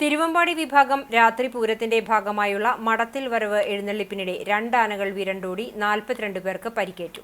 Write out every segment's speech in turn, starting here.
തിരുവമ്പാടി വിഭാഗം രാത്രി പൂരത്തിന്റെ ഭാഗമായുള്ള മടത്തിൽ വരവ് എഴുന്നള്ളിപ്പിനിടെ രണ്ടാനകൾ വിരണ്ടോടി നാൽപ്പത്തിരണ്ട് പേർക്ക് പരിക്കേറ്റു.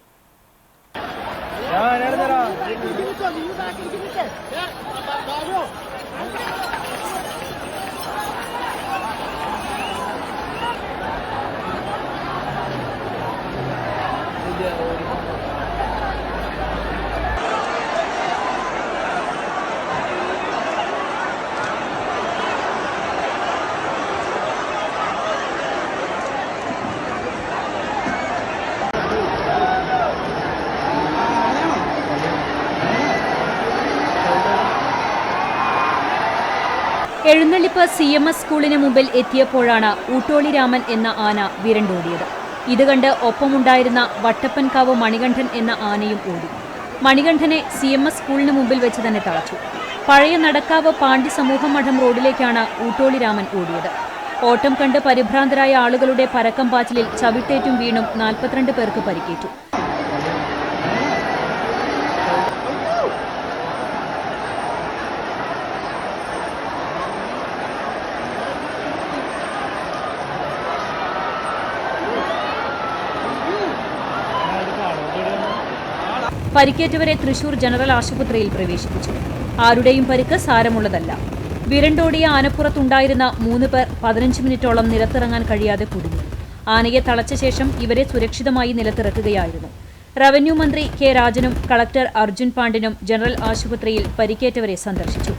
എഴുന്നള്ളിപ്പ് സി എം എസ് സ്കൂളിന് മുമ്പിൽ എത്തിയപ്പോഴാണ് ഊട്ടോളി രാമൻ എന്ന ആന വിരണ്ടോടിയത്. ഇത് കണ്ട് ഒപ്പമുണ്ടായിരുന്ന വട്ടപ്പൻകാവ് മണികണ്ഠൻ എന്ന ആനയും ഓടി. മണികണ്ഠനെ സി എം എസ് സ്കൂളിന് മുമ്പിൽ വെച്ച് തന്നെ തളച്ചു. പഴയ നടക്കാവ് പാണ്ഡി സമൂഹം മഠം റോഡിലേക്കാണ് ഊട്ടോളി രാമൻ ഓടിയത്. ഓട്ടം കണ്ട് പരിഭ്രാന്തരായ ആളുകളുടെ പരക്കം പാച്ചിലിൽ ചവിട്ടേറ്റും വീണും നാൽപ്പത്തിരണ്ട് പേർക്ക് പരിക്കേറ്റു. പരിക്കേറ്റവരെ തൃശൂർ ജനറൽ ആശുപത്രിയിൽ പ്രവേശിപ്പിച്ചു. ആരുടെയും പരിക്ക് സാരമുള്ളതല്ല. വിരണ്ടോടിയ ആനപ്പുറത്തുണ്ടായിരുന്ന മൂന്ന് പേർ പതിനഞ്ച് മിനിറ്റോളം നിലത്തിറങ്ങാൻ കഴിയാതെ കുടുങ്ങി. ആനയെ തളച്ച ശേഷം ഇവരെ സുരക്ഷിതമായി നിലത്തിറക്കുകയായിരുന്നു. റവന്യൂ മന്ത്രി കെ രാജനും കളക്ടർ അർജുൻ പാണ്ഡ്യനും ജനറൽ ആശുപത്രിയിൽ പരിക്കേറ്റവരെ സന്ദർശിച്ചു.